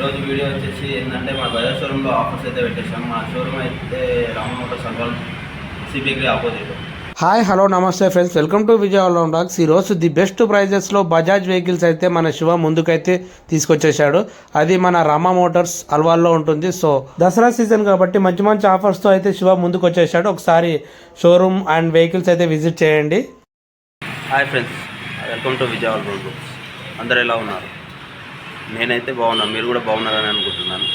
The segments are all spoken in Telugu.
ఈరోజు వీడియో వచ్చేసి ఏంటంటే మా బజాజ్ షోరూంలో ఆఫర్స్ అయితే పెట్టేసాం మా షోరూమ్ అయితే రామ అంకల్ సిబిగ్రీ ఆపోజిట్ హాయ్ హలో నమస్తే friends welcome to Vijayawada blogs ఈరోజు ది బెస్ట్ ప్రైజెస్లో బజాజ్ వెహికల్స్ అయితే మన శివ ముందుకైతే తీసుకొచ్చేసాడు అది మన రామా మోటార్స్ అల్వాల్లో ఉంటుంది. సో దసరా సీజన్ కాబట్టి మంచి మంచి ఆఫర్స్తో అయితే శివ ముందుకు వచ్చేసాడు ఒకసారి షోరూమ్ అండ్ వెహికల్స్ అయితే విజిట్ చేయండి. Hi friends welcome to Vijayawada అందరు ఎలా ఉన్నారు? నేనైతే బాగున్నాను మీరు కూడా బాగున్నారని అనుకుంటున్నాను.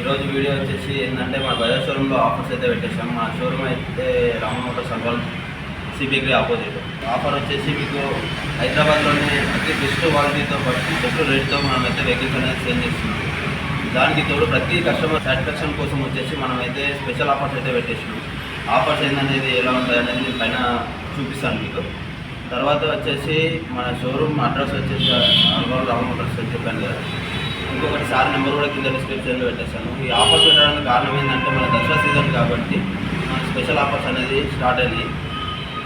ఈరోజు వీడియో వచ్చేసి ఏంటంటే మా బజాజ్ షోరూంలో ఆఫర్స్ అయితే పెట్టేసాం మా షోరూమ్ అయితే రామ మోటార్స్ అంకల్ సిబిగ్రీ ఆపోజిట్ ఆఫర్ వచ్చేసి మీకు హైదరాబాద్లోనే అతి బెస్ట్ క్వాలిటీతో పాటు బెస్ట్ రేట్తో మనం అయితే వెహికల్స్ అనేది సేల్ చేస్తున్నాం. దానికి తోడు ప్రతి కస్టమర్ సాటిస్ఫాక్షన్ కోసం వచ్చేసి మనం అయితే స్పెషల్ ఆఫర్స్ అయితే పెట్టేసినాం. ఆఫర్స్ ఏంటనేది ఎలా ఉంటాయి అనేది నేను పైన చూపిస్తాను మీకు. తర్వాత వచ్చేసి మన షోరూమ్ అడ్రస్ వచ్చేసి నెంబర్ రామ మోటార్స్ చెప్పాను కదా. ఇంకొకటి సార్ నెంబర్ కూడా కింద డిస్క్రిప్షన్లో పెట్టేస్తాను ఈ ఆఫర్స్ పెట్టడానికి కారణం ఏంటంటే మన దసరా సీజన్ కాబట్టి మన స్పెషల్ ఆఫర్స్ అనేది స్టార్ట్ అయ్యి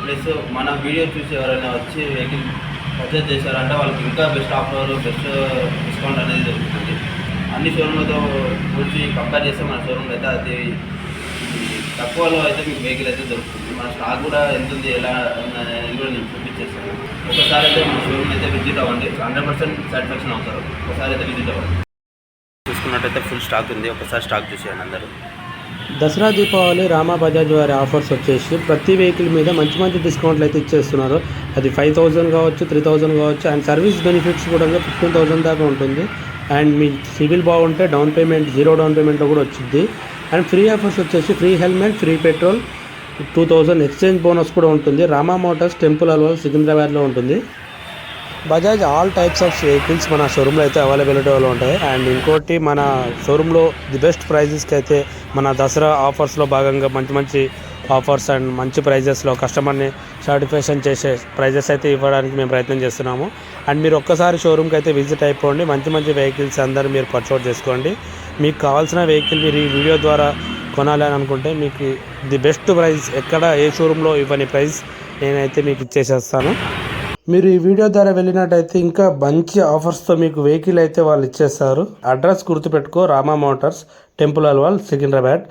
ప్లస్ మన వీడియో చూసి ఎవరైనా వచ్చి వెహికల్ పర్చేజ్ చేశారంటే వాళ్ళకి ఇంకా బెస్ట్ ఆఫర్ బెస్ట్ డిస్కౌంట్ అనేది దొరుకుతుంది. అన్ని షోరూమ్లతో పోల్చి కంపేర్ చేస్తే మన షోరూమ్లో అయితే అది తక్కువలో అయితే మీకు వెహికల్ అయితే దొరుకుతుంది. మన స్టాక్ కూడా ఎంత ఉంది ఎలా అనేది కూడా నేను చూపించేస్తాను. ఒకసారి అయితే మన షోరూమ్ అయితే విజిట్ అవ్వండి. హండ్రెడ్ పర్సెంట్ సాటిస్ఫాక్షన్ అవుతారు. ఒకసారి అయితే విజిట్ అవ్వండి. చూసుకున్నట్టయితే ఫుల్ స్టాక్ ఉంది. ఒకసారి స్టాక్ చూసేయండి అందరూ. దసరా దీపావళి రామా బజాజ్ వారి ఆఫర్స్ వచ్చేసి ప్రతి వెహికల్ మీద మంచి మంచి డిస్కౌంట్లు అయితే ఇచ్చేస్తున్నారు. అది ఫైవ్ థౌజండ్ కావచ్చు త్రీ థౌజండ్ కావచ్చు అండ్ సర్వీస్ బెనిఫిట్స్ కూడా ఫిఫ్టీన్ థౌసండ్ దాకా ఉంటుంది. అండ్ మీ సివిల్ బాగుంటే డౌన్ పేమెంట్ జీరో డౌన్ పేమెంట్లో కూడా వచ్చింది. అండ్ ఫ్రీ ఆఫర్స్ వచ్చేసి free helmet free petrol two thousand exchange bonus కూడా ఉంటుంది. రామా మోటార్స్ టెంపుల్ అల్వాల్ సికింద్రాబాద్లో ఉంటుంది. Bajaj all types of vehicles మన షోరూంలో అయితే అవైలబిలిటీలో ఉంటాయి. అండ్ ఇంకోటి మన షోరూంలో ది బెస్ట్ ప్రైజెస్కి అయితే మన దసరా ఆఫర్స్లో భాగంగా మంచి మంచి ఆఫర్స్ అండ్ మంచి ప్రైజెస్లో కస్టమర్ని సాటిస్ఫాక్షన్ చేసే ప్రైజెస్ అయితే ఇవ్వడానికి మేము ప్రయత్నం చేస్తున్నాము. అండ్ మీరు ఒక్కసారి షోరూమ్కి అయితే విజిట్ అయిపోండి. మంచి మంచి వెహికల్స్ అందరూ మీరు పర్చేట్ చేసుకోండి. మీకు కావాల్సిన వెహికల్ మీరు ఈ వీడియో ద్వారా కొనాలి అని అనుకుంటే మీకు ది బెస్ట్ ప్రైస్ ఎక్కడ ఏ షోరూంలో ఇవ్వని ప్రైస్ నేనైతే మీకు ఇచ్చేసేస్తాను. మీరు ఈ వీడియో ద్వారా వెళ్ళినట్టయితే ఇంకా మంచి ఆఫర్స్తో మీకు వెహికల్ అయితే వాళ్ళు ఇచ్చేస్తారు. అడ్రస్ గుర్తుపెట్టుకో రామా మోటార్స్ టెంపుల్ అల్వాల్ సికింద్రాబాద్.